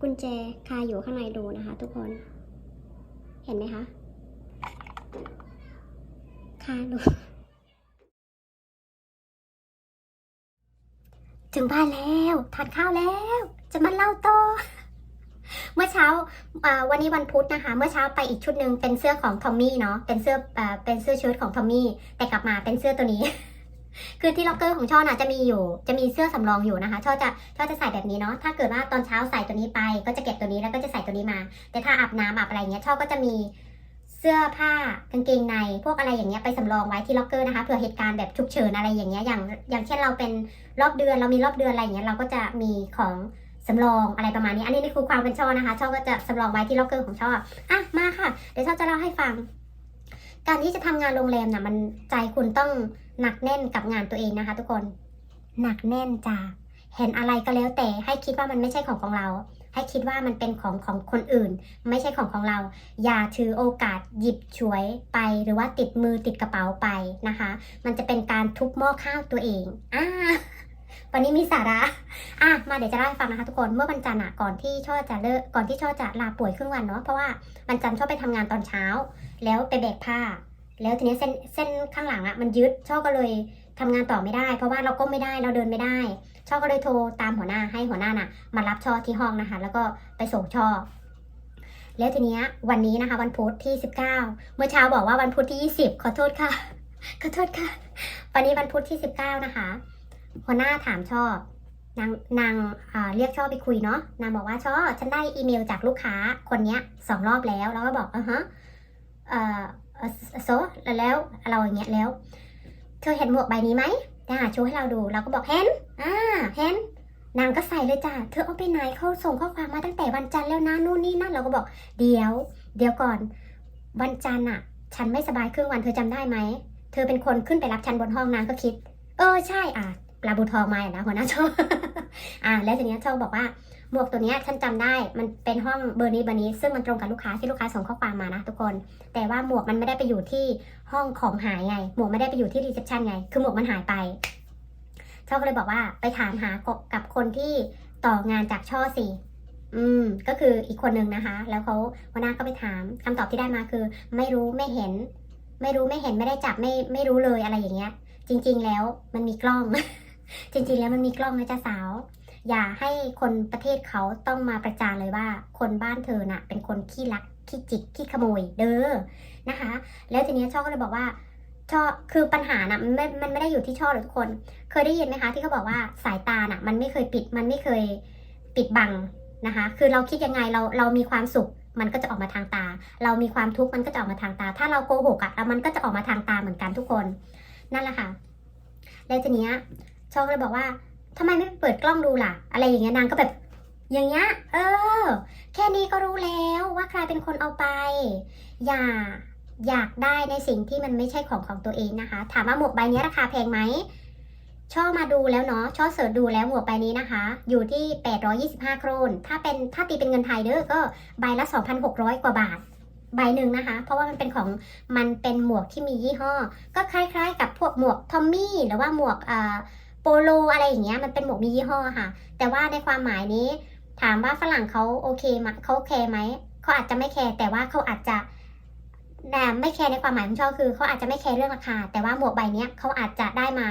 กุญแจคาอยู่ข้างในดูนะคะ ทุกคน เห็นไหมคะ คาดู ถึงบ้านแล้วทานข้าวแล้ว จะมาเล่าต่อเมื่อเช้าวันนี้วันพุธนะคะ เมื่อเช้าไปอีกชุดหนึ่งเป็นเสื้อของทอมมี่เนาะเป็นเสื้อเป็นเสื้อเชิ้ตของทอมมี่แต่กลับมาเป็นเสื้อตัวนี้ คือที่ล็อกเกอร์ของช่อน่ะจะมีอยู่ จะมีเสื้อสำรองอยู่นะคะ ช่อจะช่อจะใส่แบบนี้เนาะ ถ้าเกิดว่าตอนเช้าใส่ตัวนี้ไป ก็จะเก็บตัวนี้แล้วก็จะใส่ตัวนี้มา แต่ถ้าอาบน้ำอาบอะไรเงี้ยช่อก็จะมีเสื้อผ้ากางเกงในพวกอะไรอย่างเงี้ยไปสำรองไว้ที่ล็อกเกอร์นะคะเผื่อเหตุการณ์แบบฉุกเฉินอะไรอย่างเงี้ยอย่างอย่างเช่นเราเป็นรอบเดือนเรามีรอบเดือนอะไรอย่างเงี้ยเราก็จะมีของสำรองอะไรประมาณนี้ อันนี้นี่คือความเป็นช่อนะคะช่อก็จะสำรองไว้ที่ล็อกเกอร์ของช่ออะมาค่ะ เดี๋ยวช่อจะเล่าให้ฟัง การที่จะทำงานโรงแรมน่ะมันใจคุณต้อง หนักแน่นกับงานตัวเองนะคะ ทุกคน หนักแน่นจ้าเห็นอะไรก็แล้วแต่ให้คิดว่ามันไม่ใช่ของของเรา ให้คิดว่ามันเป็นของของคนอื่น ไม่ใช่ของของเรา อย่าถือโอกาสหยิบฉวยไป หรือว่าติดมือติดกระเป๋าไปนะคะ มันจะเป็นการทุบหม้อข้าวตัวเองอ่าวันนี้มีสาระอะมาเดี๋ยวจะเล่าให้ฟังนะคะทุกคนเมื่อวันจันทร์อะก่อนที่ช่อจะเลิกก่อนที่ช่อจะลาป่วยครึ่งวันเนาะเพราะว่าวันจันทร์ช่อไปทำงานตอนเช้า แล้วไปแบกผ้า แล้วทีนี้เส้นเส้นข้างหลังอะ่ะมันยึดช่อก็เลยทำงานต่อไม่ได้ เพราะว่าเราก้มไม่ได้เราเดินไม่ได้ ช่อก็เลยโทรตามหัวหน้าให้หัวหน้าน่ะมารับช่อที่ห้องนะคะ แล้วก็ไปส่งช่อแล้วทีเนี้ยวันนี้นะคะ วันพุธที่ 19 เมื่อเช้าบอกว่าวันพุธที่ 20 ขอโทษค่ะ ขอโทษค่ะ วันนี้วันพุธที่ 19 นะคะ หัวหน้าถามช่อนางนางเรียกช่อไปคุยเนาะนางบอกว่าช่อฉันได้อีเมลจากลูกค้าคนเนี้ยสองรอบแล้ว แล้วก็บอกอะฮะเออเอ่อ โซแล้วเราอย่างเงี้ยแล้ว เธอเห็นหมวกใบนี้ไหมอ่าโชว์ให้เราดูเราก็บอกเห็นอ่าเห็นนางก็ใส่เลยจ้ะเธอเอาไปไหนเขาส่งข้อความมาตั้งแต่วันจันทร์แล้วนะนู่นนี่นั่นเราก็บอกเดี๋ยว เดี๋ยวก่อน วันจันทร์อะฉันไม่สบายครึ่งวันเธอจำได้ไหมเธอเป็นคนขึ้นไปรับฉันบนห้องนางก็คิด เออใช่อะ ปลาบูทองมาอย่างนะหัวหน้าชอบอ่า แล้วทีนี้ชอบบอกว่าหมวกตัวนี้ฉันจำได้ มันเป็นห้องเบอร์นี้เบอร์นี้ ซึ่งมันตรงกับลูกค้าที่ลูกค้าส่งข้อความมานะทุกคน แต่ว่าหมวกมันไม่ได้ไปอยู่ที่ห้องของหายไง หมวกไม่ได้ไปอยู่ที่รีเซพชันไง คือหมวกมันหายไปช่อก็เลยบอกว่าไปถามหากับคนที่ต่องานจากช่อสิอืม ก็คืออีกคนนึงนะคะ แล้วเขาหัวหน้าก็ไปถามคำตอบที่ได้มาคือ ไม่รู้ไม่เห็น ไม่รู้ไม่เห็นไม่ได้จับไม่ไม่รู้เลยอะไรอย่างเงี้ย จริง ๆ แล้วมันมีกล้อง จริงๆแล้วมันมีกล้องนะจ๊ะสาว อย่าให้คนประเทศเขาต้องมาประจานเลยว่า คนบ้านเธอน่ะ เป็นคนขี้ลักขี้จิกขี้ขโมย เด้อนะคะ แล้วทีนี้ช่อก็เลยบอกว่าช่อคือปัญหาน่ะมันไม่มันไม่ได้อยู่ที่ช่อหรอกทุกคน เคยได้ยินไหมคะ ที่เขาบอกว่าสายตาน่ะ มันไม่เคยปิดมันไม่เคยปิดบังนะคะ คือเราคิดยังไงเราเรามีความสุขมันก็จะออกมาทางตา เรามีความทุกข์มันก็จะออกมาทางตา ถ้าเราโกหกอะ่ะแล้วมันก็จะออกมาทางตาเหมือนกันทุกคน นั่นแหละค่ะ แล้วทีเนี้ย ช่อก็เลยบอกว่าทำไมไม่เปิดกล้องดูล่ะ อะไรอย่างเงี้ยนางก็แบบ อย่างเงี้ยเออ แค่นี้ก็รู้แล้วว่าใครเป็นคนเอาไป อย่าอยากได้ในสิ่งที่มันไม่ใช่ของของตัวเองนะคะ ถามว่าหมวกใบนี้ราคาแพงไหมช่อมาดูแล้วเนาะช่อเสิร์ชดูแล้วหมวกใบนี้นะคะ อยู่ที่ 825 โครน ถ้าเป็นถ้าตีเป็นเงินไทยเด้อก็ใบละ 2,600 กว่าบาท ใบหนึ่งนะคะ เพราะว่ามันเป็นของมันเป็นหมวกที่มียี่ห้อ ก็คล้ายๆ กับพวกหมวกทอมมี่หรือว่าหมวกอ่า โปโลอะไรอย่างเงี้ยมันเป็นหมวกมียี่ห้อค่ะ แต่ว่าในความหมายนี้ ถามว่าฝรั่งเขาโอเคไหมเขาแคร์ไหมเขาอาจจะไม่แคร์แต่ว่าเขาอาจจะแต่ไม่แคร์ในความหมายของชอบคือเขาอาจจะไม่แคร์เรื่องราคา แต่ว่าหมวกใบนี้เขาอาจจะได้มา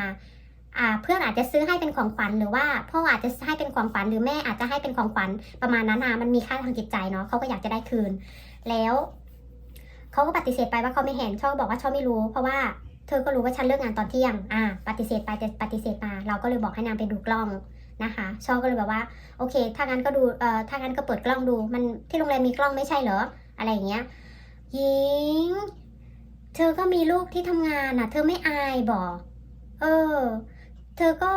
เพื่อนอาจจะซื้อให้เป็นของขวัญหรือว่าพ่ออาจจะให้เป็นของขวัญหรือแม่อาจจะให้เป็นของขวัญประมาณนั้นนะมันมีค่าทางจิตใจเนาะเขาก็อยากจะได้คืน แล้วเขาก็ปฏิเสธไปว่าเขาไม่เห็นชอบบอกว่าชอบไม่รู้ เพราะว่า ธอก็รู้ว่าฉันเลิกงานตอนเที่ยง อ่า ปฏิเสธไปแต่ปฏิเสธมา เราก็เลยบอกให้นางไปดูกล้องนะคะ ชอบก็เลยแบบว่า โอเค ถ้างั้นก็ดู เอ่อ ถ้างั้นก็เปิดกล้องดู มันที่โรงแรมมีกล้องไม่ใช่เหรอ อะไรอย่างเงี้ยหญิง เธอก็มีลูกที่ทำงานอะ เธอไม่อายบอก เออ เธอก็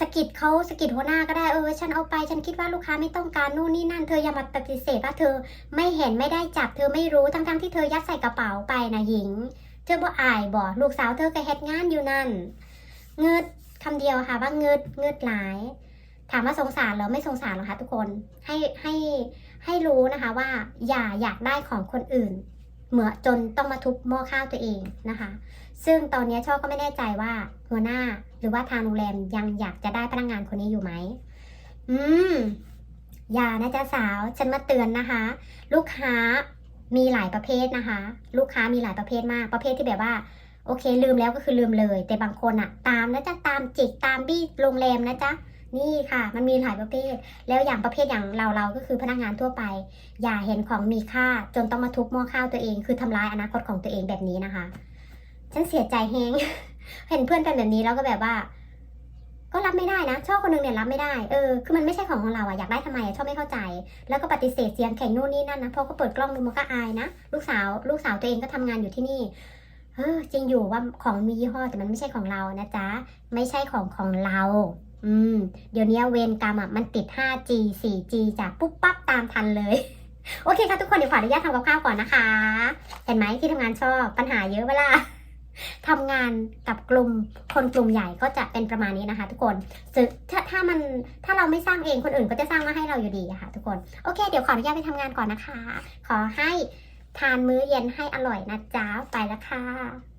สกิดเขาสกิดหัวหน้าก็ได้ เออ ฉันเอาไป ฉันคิดว่าลูกค้าไม่ต้องการนู่นนี่นั่น เธออย่ามาปฏิเสธว่าเธอไม่เห็นไม่ได้จับ เธอไม่รู้ ทั้งๆที่เธอยัดใส่กระเป๋าไปนะหญิง เธอบ่อายบ่ลูกสาวเธอก็เฮ็ดงานอยู่นั่นเงืดคำเดียวค่ะว่าเงืดเงืดหลาย ถามว่าสงสารหรอไม่สงสารหรอคะทุกคนให้ให้ให้รู้นะคะว่าอย่าอยากได้ของคนอื่น เหมือจนต้องมาทุบหม้อข้าวตัวเองนะคะ ซึ่งตอนนี้ช่อก็ไม่แน่ใจว่าหัวหน้าหรือว่าทางโรงแรมยังอยากจะได้พนักงานคนนี้อยู่ไหมอืมอย่านะจ๊ะสาว ฉันมาเตือนนะคะ ลูกค้า มีหลายประเภทนะคะ ลูกค้ามีหลายประเภทมาก ประเภทที่แบบว่า โอเค ลืมแล้วก็คือลืมเลย แต่บางคนอะตามนะจ๊ะตามจิกตามบี้โรงแรมนะจ๊ะนี่ค่ะ มันมีหลายประเภท แล้วอย่างประเภทอย่างเราเราก็คือพนักงานทั่วไป อย่าเห็นของมีค่าจนต้องมาทุบหม้อข้าวตัวเอง คือทำลายอนาคตของตัวเองแบบนี้นะคะ ฉันเสียใจแฮงเห็นเพื่อนเป็นแบบนี้แล้วก็แบบว่า ก็รับไม่ได้นะ ชอบคนหนึ่งเนี่ยรับไม่ได้ เออ คือมันไม่ใช่ของของเราอะอยากได้ทำไมอะชอบไม่เข้าใจ แล้วก็ปฏิเสธเสียงแข็งนู่นนี่นั่นนะ พอก็เปิดกล้องดูมันก็อายนะ ลูกสาว ลูกสาวตัวเองก็ทำงานอยู่ที่นี่ เออ จริงอยู่ว่าของมียี่ห้อแต่มันไม่ใช่ของเรานะจ๊ะ ไม่ใช่ของของเรา อืม เดี๋ยวนี้เวรกรรมอะมันติด 5G 4G จากปุ๊บปั๊บตามทันเลย โอเคค่ะทุกคนเดี๋ยวขออนุญาตทำกับข้าวก่อนนะคะ เห็นไหมที่ทำงานชอบปัญหาเยอะเวลา ทำงานกับกลุ่มคนกลุ่มใหญ่ก็จะเป็นประมาณนี้นะคะ ทุกคนถ้าถ้ามันถ้าเราไม่สร้างเองคนอื่นก็จะสร้างมาให้เราอยู่ดีค่ะ ทุกคนโอเค เดี๋ยวขออนุญาตไปทำงานก่อนนะคะ ขอให้ทานมื้อเย็นให้อร่อยนะจ๊ะไปแล้วค่ะ